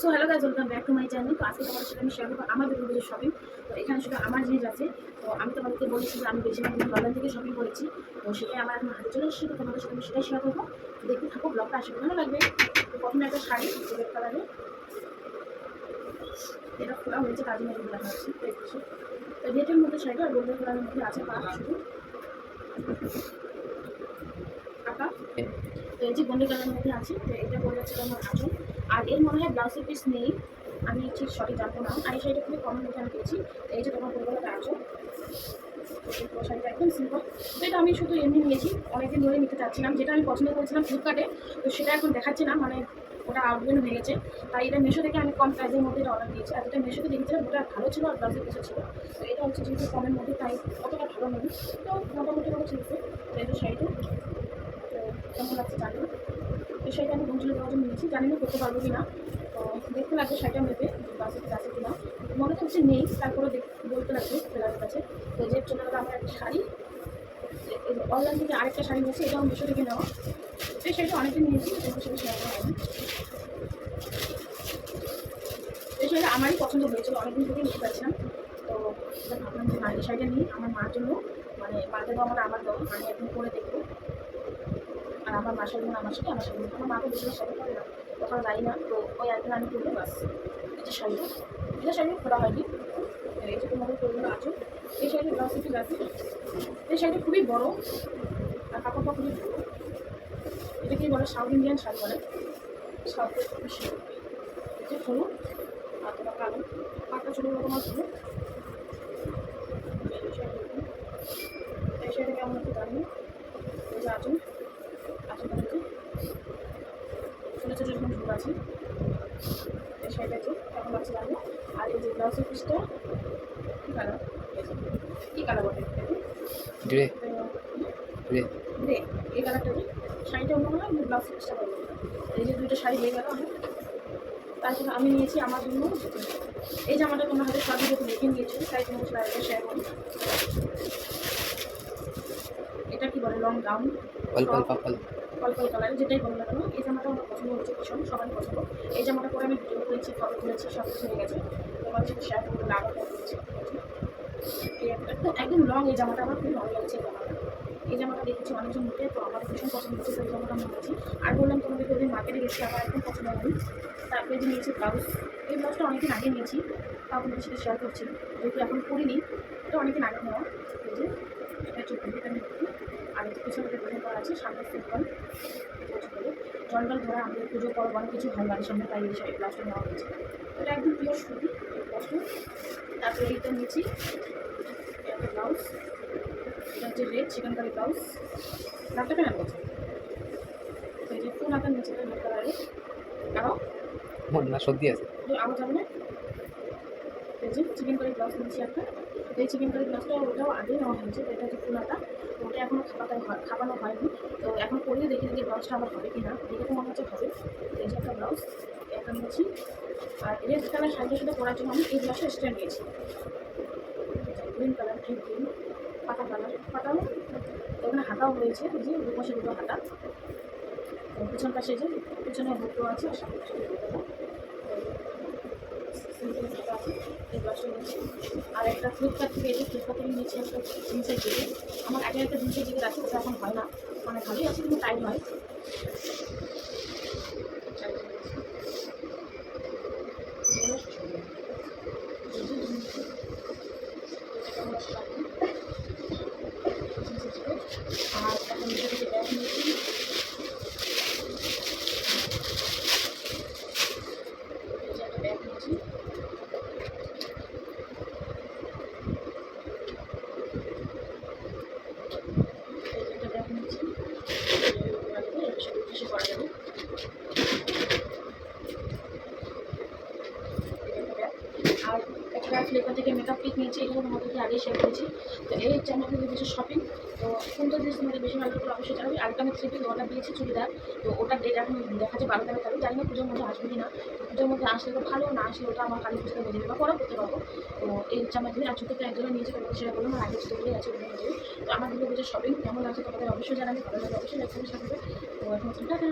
So hello guys welcome back to my channel তো আজকে তোমাদের সাথে আমি শেয়ার করব আমার দুর্গা শপিং তো এখানে শুধু আমার জিনিস আছে। তো আমি তোমাদেরকে বলেছি যে আমি বেশিরভাগ অনলাইন থেকে শপিং করেছি। তো সেটাই আমার এখন হাতে চলে এসেছে। তো তোমাদের সাথে আমি সেটাই শেয়ার করব। দেখতে থাকো ব্লগটা আসলে ভালো লাগবে। তো প্রথমে একটা শাড়ি রেড কালারে এটা খোলা হয়েছে কাজে মেরে দেখা হচ্ছে তো রেটের মধ্যে শাড়িটা গোল্ডেন কালারের মধ্যে আছে পাঁচ শুধু। টাকা তো এই যে গোল্ডেন কালারের মধ্যে আছে, তো এটা বলে যাচ্ছে আমার আচল। আর এর মনে হয় ব্লাউজের পিস নেই। আমি ঠিক সঠিক জানব না। আর এই শাড়িটা খুবই কমের মধ্যে আমি পেয়েছি। এই যে তোমার আচল। তো শাড়িটা একদম সিম্পল তো এটা আমি শুধু এমনি নিয়েছি। অনেকদিন ধরে নিতে চাচ্ছিলাম। যেটা আমি পছন্দ করেছিলাম ফ্লিপকার্টে তো সেটা এখন দেখাচ্ছি না। মানে ওটা আউটবেন হয়ে গেছে তাই এটা মেশো থেকে আমি কম প্রাইসের মধ্যে এটা অর্ডার দিয়েছি। আর যেটা মেশোতে দেখেছিলাম, ওটা ভালো ছিল আর ব্লাউজের পিছু ছিল। তো এটা হচ্ছে যেহেতু কমের মধ্যে, তাই অতটা ভালো নেই তো মোটামুটি ভাবে চলছে। তো এই শাড়িটা, তো কেমন লাগছে জানি? শাড়িটা আমি বন্ধুদের দেওয়ার জন্য নিয়েছি জানি না করতে পারব কি না দেখতে লাগবে শাড়িটা মেপে বাসের আছে কিনা। মনে হচ্ছে নেই তারপরে দেখ বলতে লাগবে টেলারের কাছে তো যে চলে গেলো আমার একটা শাড়ি অনলাইন থেকে আরেকটা শাড়ি নিয়েছি, এটাও মিশো থেকে নেওয়া। এই শাড়িটা অনেকদিন নিয়েছি তোমার সাথে শেয়ার করা হয়নি। আমারই পছন্দ হয়েছিল, অনেকদিন থেকে নিতে পারছিলাম। তো এটা ভাবলাম যে শাড়িটা নিই, আমার মার জন্য। মানে মাকে দেওয়া মানে আমার দেওয়া আমি একদিন করে আর আমার মাসের জন্য, আমার সাথে আমার সাথে। আমার মাকে বেশি সাথে করে না কোথাও যাই না। তো ওই একদিন আমি করব বাস। এটা শাড়িটা এটা শাড়ি খোলা হয়নি। যে তোমাদের করব আছে এই শাড়িটা ব্লাউজ একটু আছে এই শাড়িটা খুবই বড়। আর কাপড়টা খুবই ভালো এটা কি বলে? সাউথ ইন্ডিয়ান শাড়ি বলে। শাড়ি। এটা হলো আর তোমার কালো পাটা ছোটো রকম আছে এই শাড়িটা কেমন একটু জানি না এই যে আচল আচলটা দেখে ছোটো ছোটো এরকম ঝুল আছে এই শাড়িটা যে কেমন লাগছে জানি আর এই যে ব্লাউজের পিসটা কী কালার কী কালার বলে গ্রে এই কালারটা যে শাড়িটা অন্য কালার আমি ব্লাউজ পিসটা করব এই যে দুইটা শাড়ি হয়ে গেল আমার। তারপরে আমি নিয়েছি আমার জন্য এই জামাটা তোমার হাতে সব ভিডিওতে দেখে নিয়েছো তাই তোমার সাথে শেয়ার করি এটা কি বলে? লং গাউন পার্পল কালার যেটাই বলো না কেন, এই জামাটা আমার পছন্দ হচ্ছে ভীষণ সবাই পছন্দ। এই জামাটা পরে আমি ভিডিও করেছি ফটো তুলেছি সব কিছু হয়ে গেছে। তোমার সাথে শেয়ার করব না আবার তো একদম লং এই জামাটা আমার খুব ভালো লাগছে এই জামাটা। এই জামাটা দেখেছি অনেকজন মুখে তো আমার ভীষণ পছন্দ হচ্ছে সেই জামাটা আমি নিয়েছি। আর বললাম তোমাদেরকে ওই মার্কেটে গেছি, আমার একদম পছন্দ হয়নি। তারপরে যে নিয়েছি ব্লাউজ এই ব্লাউজটা অনেকদিন আগে নিয়েছি, তাও তোমাদের সাথে শেয়ার করছি, যেহেতু এখন করিনি তো অনেকদিন আগে নেওয়া, এই যে, এটা এটা নিচ্ছি আর একটু পিছনে ডিজাইন করা আছে সামনে সিম্পল জল ধরে আমাদের পুজো করো অনেক কিছু হয় বাড়ির সামনে তাই এই শাড়ি ব্লাউজটা নেওয়া হয়েছে। এটা একদম প্রিয় সুতি ব্লাউজটা তারপরে এইটা নিয়েছি একটা ব্লাউজ এটা হচ্ছে রেড চিকেন কারি ব্লাউজ দামটা কেন বলছে এই যে ফুল হাতার নিচে রেড কালারে আরও না সত্যি আছে। আরও যাবে না। এই যে চিকেন কারি ব্লাউজ নিয়েছি একটা। এই চিকেন কারি ব্লাউজটা ওটাও আগেই নেওয়া হয়েছে এটা হচ্ছে ফুল হাতা। ওটা এখনও খাপাতে হয় খাপানো হয়নি। তো এখন পরিয়ে দেখি যে ব্লাউজটা আমার হবে কি না দেখে তো মনে হচ্ছে হবে। এই যে একটা ব্লাউজ একটা নিয়েছি আর রেড কালার শাড়ির সাথে পরার জন্য আমি এই ব্লাউজটা স্ট্যান্ড নিয়েছি। গ্রিন কালার গ্রিন গ্রিন পাতা কালার পাতাও ওখানে হাতাও এই যে দুপাশে দুটো হাতা। পিছন পাশে যে পিছনে বুকটো আছে, আর সামনে এই ব্লাউজটা আর একটা ফ্লিপকার্ট থেকে ফ্লিপকার্টে ফ্লিপকার্ট নিয়েছি একটা জিনিসের জিগে আমার আগে একটা জিনিসের জিগে রাখতে এখন হয় না। মানে ভালোই আছে, কিন্তু টাইম হয় আর এখন নিজে থেকে ব্যাগ নিয়েছি এই যে একটা ব্যাগ নিয়েছি এই যে একটা ব্যাগ নিয়েছি কিছু করা যাবে আর একটা ফ্লেভার থেকে মেকআপ কিট নিয়েছি, এগুলো তোমাদেরকে আগেই শেয়ার করেছি। তো এই হচ্ছে আমাদের কিছু শপিং তো কোনটা জিনিস তোমাদের বেশি ভালো লাগল অবশ্যই জানাবে। আরেকটা আমি থ্রি পিস অর্ডার দিয়েছি, চুড়িদার। তো ওটার ডেট এখন দেখা যাচ্ছে বারো তারিখ। জানি না পুজোর মধ্যে আসবে না তো পুজোর মধ্যে আসলে তো ভালো, না আসলে ওটা আমার কালী পুজোতে বেরিয়ে বা পরে করতে পারব তো এই হচ্ছে আমার আর ছোটো একজনে নিয়েছে তোমাদের সেটা বললাম আর আগে ছোটোগুলোই আছে ওগুলো তো আমার দুটো কিছু শপিং কেমন লাগছে তোমাদের অবশ্যই জানাবে, ভালো লাগবে অবশ্যই লাগবে সাথে তো এখন টাকা